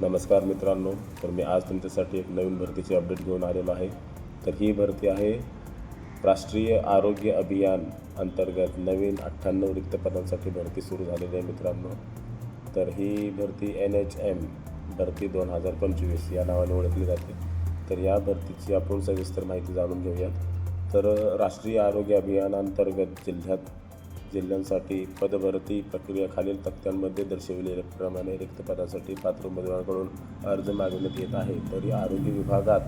नमस्कार मित्रांनो तर मी आज तुमच्यासाठी एक नवीन भरतीची अपडेट घेऊन आलेलो आहे. तर ही भरती आहे राष्ट्रीय आरोग्य अभियान अंतर्गत नवीन अठ्ठ्याण्णव रिक्त पदांसाठी भरती सुरू झालेली आहे मित्रांनो. तर ही भरती एन एच एम भरती दोन हजार पंचवीस या नावाने ओळखली जाते. तर या भरतीची आपण सविस्तर माहिती जाणून घेऊयात. तर राष्ट्रीय आरोग्य अभियानांतर्गत जिल्ह्यात जिल्ह्यांसाठी पदभरती प्रक्रिया खालील तक्त्यांमध्ये दर्शविलेल्याप्रमाणे रिक्त पदासाठी पात्र उमेदवारांकडून अर्ज मागवण्यात येत आहे. तरी आरोग्य विभागात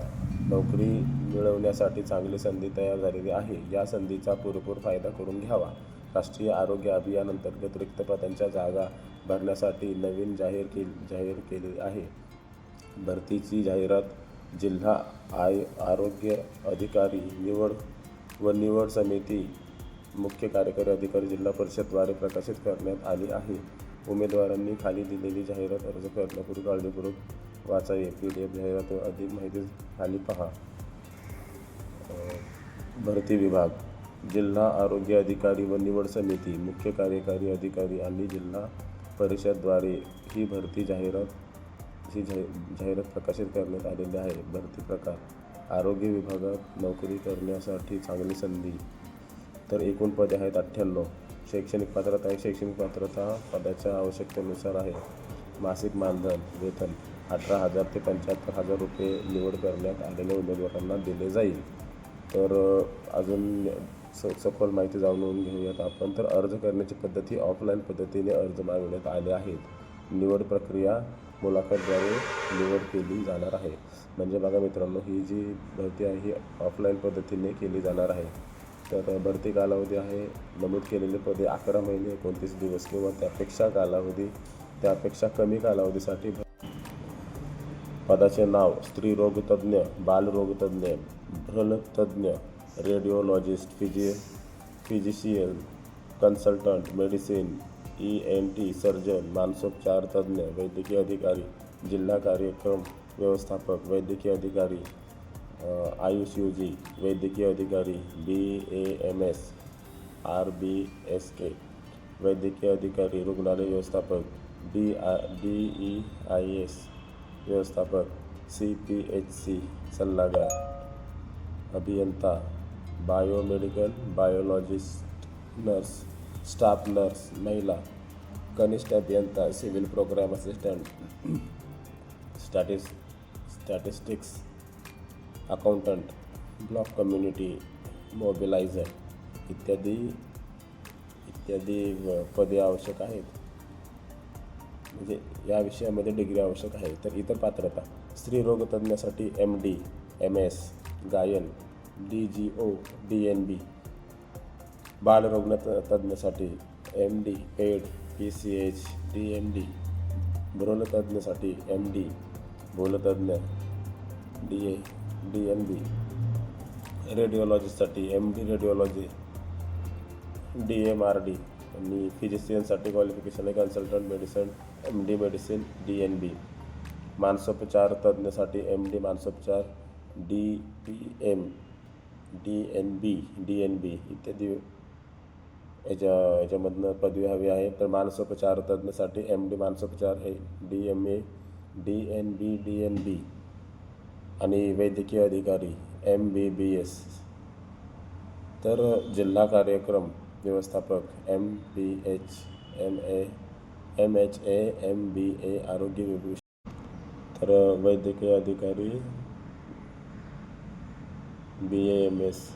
नोकरी मिळवण्यासाठी चांगली संधी तयार झालेली आहे. या संधीचा पुरेपूर फायदा करून घ्यावा. राष्ट्रीय आरोग्य अभियान अंतर्गत रिक्त पदांच्या जागा भरण्यासाठी नवीन जाहीर के जाहीर केली आहे. भरतीची जाहिरात जिल्हा आय आरोग्य अधिकारी निवड व निवड समिती मुख्य कार्यकारी अधिकारी जिल्हा परिषदद्वारे प्रकाशित करण्यात आली आहे. उमेदवारांनी खाली दिलेली जाहिरात अर्ज करण्यापूर्वी काळजीपूर्वक वाचावी पी डी एफ जाहिरात अधिक माहिती खाली पहा. भरती विभाग. जिल्हा आरोग्य अधिकारी व निवड समिती मुख्य कार्यकारी अधिकारी आणि जिल्हा परिषदद्वारे ही भरती जाहिरात ही जाहिरात प्रकाशित करण्यात आलेली आहे. भरती प्रकार. आरोग्य विभागात नोकरी करण्यासाठी चांगली संधी. तर एकूण पदे आहेत अठ्ठ्याण्णव. शैक्षणिक पात्रता आहे शैक्षणिक पात्रता पदाच्या आवश्यकतेनुसार आहे. मासिक मानधन वेतन अठरा हजार ते पंच्याहत्तर हजार रुपये निवड करण्यात आलेल्या उमेदवारांना दिले जाईल. तर अजून स सखोल माहिती जाणून घेऊयात आपण. तर अर्ज करण्याची पद्धती ऑफलाईन पद्धतीने अर्ज मागवण्यात आले आहेत. निवड प्रक्रिया मुलाखतद्वारे निवड केली जाणार आहे. म्हणजे बघा मित्रांनो ही जी भरती आहे ही ऑफलाईन पद्धतीने केली जाणार आहे. तर भरती कालावधी आहे. नमूद केलेले पदे अकरा महिने एकोणतीस दिवस किंवा त्यापेक्षा कालावधी त्यापेक्षा कमी कालावधीसाठी पदाचे नाव स्त्रीरोगतज्ञ बालरोगतज्ञ भ्रणतज्ञ radiologist फिजि physician consultant medicine E N T surgeon मानसोपचार तज्ज्ञ वैद्यकीय अधिकारी जिल्हा कार्यक्रम व्यवस्थापक वैद्यकीय अधिकारी आयुष यू जी वैद्यकीय अधिकारी B A M S R B S K वैद्यकीय अधिकारी रुग्णालय व्यवस्थापक डी आ डी ई आय एस व्यवस्थापक सी पी एच सी सल्लागार अभियंता biomedical biologist nurse staff nurse महिला कनिष्ठ अभियंता civil programme assistant स्टॅटिस statistics accountant block community mobiliser इत्यादी इत्यादी पदे आवश्यक आहेत. म्हणजे या विषयामध्ये डिग्री आवश्यक आहे. तर इतर पात्रता स्त्रीरोगतज्ञासाठी एम डी एम एस गायन D G O D N B बालरोग तज्ज्ञासाठी M D add P C H D M D भ्रूणतज्ञासाठी M D भूलतज्ञ D A D N B रेडिओलॉजीसाठी M D radiology D M R D आणि फिजिशियनसाठी qualification आहे consultant medicine M D medicine D N B मानसोपचार तज्ज्ञसाठी M D मानसोपचार D P M D N B D N B इत्यादी याच्या याच्यामधनं पदवी हवी आहे. तर मानसोपचार तज्ज्ञसाठी एम डी मानसोपचार हे D M A D N B D N B आणि वैद्यकीय अधिकारी एम बी बी एस तर जिल्हा कार्यक्रम व्यवस्थापक M B H M A M H A M B A आरोग्य विभूषण. तर वैद्यकीय अधिकारी B A M S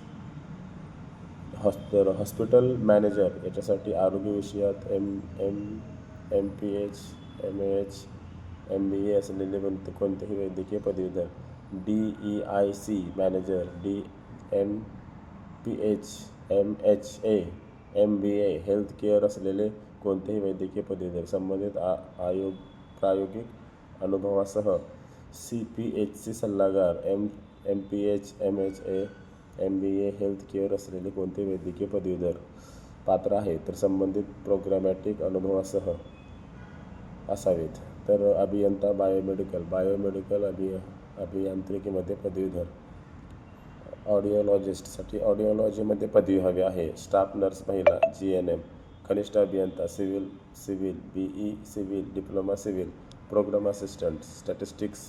hospital hospital manager याच्यासाठी आरोग्य विषयात M M M P H M H M B A असलेले कोणते कोणतेही वैद्यकीय पदवीधर. D E I C manager D M P H M H A M B A health care असलेले कोणतेही वैद्यकीय पदवीधर, संबंधित आ, आयोग, प्रायोगिक अनुभवासह सी पी एच सी सल्लागार M M P H M H A M B A health care असलेले कोणते वैद्यकीय पदवीधर पात्र आहे, तर संबंधित प्रोग्रॅमॅटिक अनुभवासह असावेत. तर अभियंता बायोमेडिकल बायोमेडिकल अभिय अभियांत्रिकीमध्ये पदवीधर. ऑडिओलॉजिस्टसाठी ऑडिओलॉजीमध्ये पदवी हवी आहे. स्टाफ नर्स महिला जी एन एम कनिष्ठ अभियंता civil civil B E civil diploma civil programme assistant statistics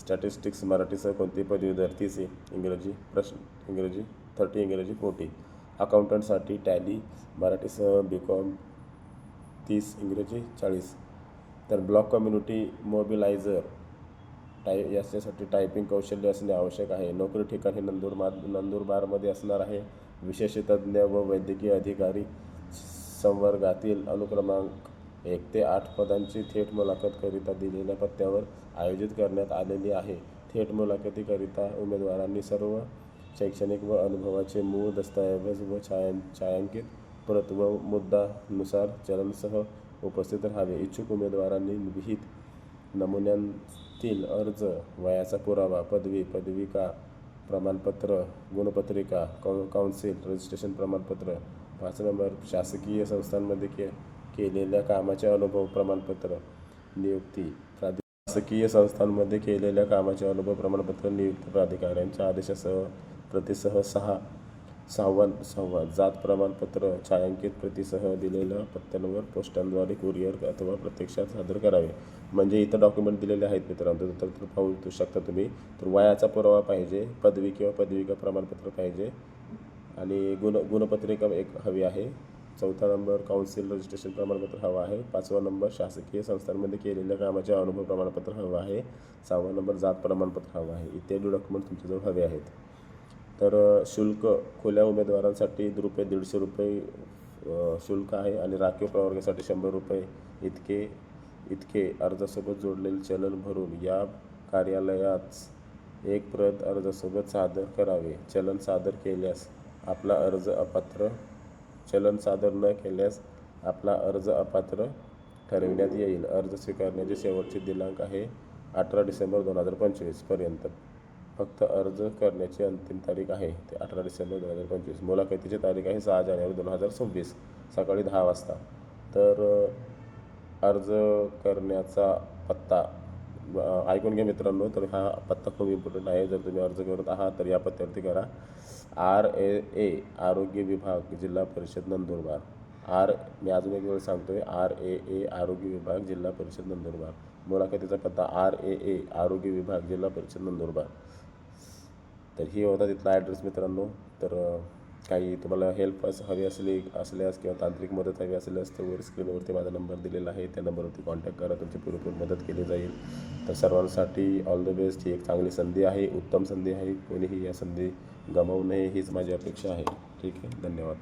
statistics मराठीसह कोणती पदवीधर तीस इंग्रजी प्रश्न इंग्रजी थर्टी इंग्रजी फोर्टी अकाउंटंटसाठी टॅली मराठीसह बी कॉम तीस इंग्रजी चाळीस. तर ब्लॉक कम्युनिटी मोबिलायझर टाय याच्यासाठी टायपिंग कौशल्य असणे आवश्यक आहे. नोकरी ठिकाण हे नंदुरबार नंदुरबारमध्ये असणार आहे. विशेष तज्ज्ञ व वैद्यकीय अधिकारी संवर्गातील अनुक्रमांक एक ते आठ पदांची थेट मुलाखतकरिता दिलेल्या पत्त्यावर आयोजित करण्यात आलेली आहे. थेट मुलाखतीकरिता उमेदवारांनी सर्व शैक्षणिक व अनुभवाचे मूळ दस्तऐवज व छायां छायांकित प्रत व मुद्दानुसार चलनसह उपस्थित राहावे. इच्छुक उमेदवारांनी विहित नमुन्यां नमुन्यांतील अर्ज वयाचा पुरावा पदवी पदविका प्रमाणपत्र गुणपत्रिका कौ काउन्सिल रजिस्ट्रेशन प्रमाणपत्र पाच नंबर शासकीय संस्थांमध्ये के केलेल्या कामाचे अनुभव प्रमाणपत्र नियुक्ती प्राधि शासकीय संस्थांमध्ये केलेल्या कामाचे अनुभव प्रमाणपत्र नियुक्ती प्राधिकाऱ्यांच्या आदेशासह प्रतिसह सहा सहावा सहावा जात प्रमाणपत्र छायांकित प्रतिसह दिलेल्या पत्त्यांवर पोस्टांद्वारे कुरिअर अथवा प्रत्यक्षात सादर करावे. म्हणजे इतर डॉक्युमेंट दिलेले आहेत मित्रांनो. तर तर पाहू शकता तुम्ही. तर वयाचा पुरावा पाहिजे पदवी किंवा पदविका प्रमाणपत्र पाहिजे. आणि गुण गुणपत्रिका एक हवी आहे. चौथा नंबर काउन्सिल रजिस्ट्रेशन प्रमाणपत्र हवं आहे. पाचवा नंबर शासकीय संस्थांमध्ये केलेल्या कामाचे अनुभव प्रमाणपत्र हवं आहे. सहावा नंबर जात प्रमाणपत्र हवं आहे. इत्यादी डॉक्युमेंट तुमच्याजवळ हवे आहेत. तर शुल्क खुल्या उमेदवारांसाठी रुपये दीडशे रुपये शुल्क आहे आणि राखीव प्रवर्गासाठी शंभर रुपये इतके इतके अर्जासोबत जोडलेले चलन भरून या कार्यालयात एक प्रत अर्जासोबत सादर करावे. चलन सादर केल्यास आपला अर्ज अपात्र चलन सादर न केल्यास आपला अर्ज अपात्र ठरविण्यात येईल. अर्ज स्वीकारण्याची शेवटची दिनांक आहे अठरा डिसेंबर दोन हजार पंचवीसपर्यंत फक्त अर्ज करण्याची अंतिम तारीख आहे. ते अठरा डिसेंबर दोन हजार पंचवीस. मुलाखतीची तारीख आहे सहा जानेवारी दोन हजार सव्वीस सकाळी दहा वाजता. तर अर्ज करण्याचा पत्ता ऐकून घ्या मित्रांनो तर हा पत्ता खूप इम्पॉर्टंट आहे. जर तुम्ही अर्ज करत आहात तर या पत्त्यावरती करा. आर ए ए आरोग्य विभाग जिल्हा परिषद नंदुरबार. आर मी अजून एक वेळ सांगतोय. आर ए ए आरोग्य विभाग जिल्हा परिषद नंदुरबार. मुलाखतीचा पत्ता आर ए ए आरोग्य विभाग जिल्हा परिषद नंदुरबार. तर हे होता तिथला ॲड्रेस मित्रांनो. तर काही तुम्हाला हेल्प असं हवी असली असल्यास किंवा तांत्रिक मदत हवी असल्यास तर वर स्क्रीनवरती माझा नंबर दिलेला आहे. त्या नंबरवरती कॉन्टॅक्ट करा. तुमची पुरेपूर मदत केली जाईल. तर सर्वांसाठी ऑल द बेस्ट ही एक चांगली संधी आहे. उत्तम संधी आहे. कोणीही या संधी गमावू नये हीच माझी अपेक्षा आहे. ठीक आहे? धन्यवाद.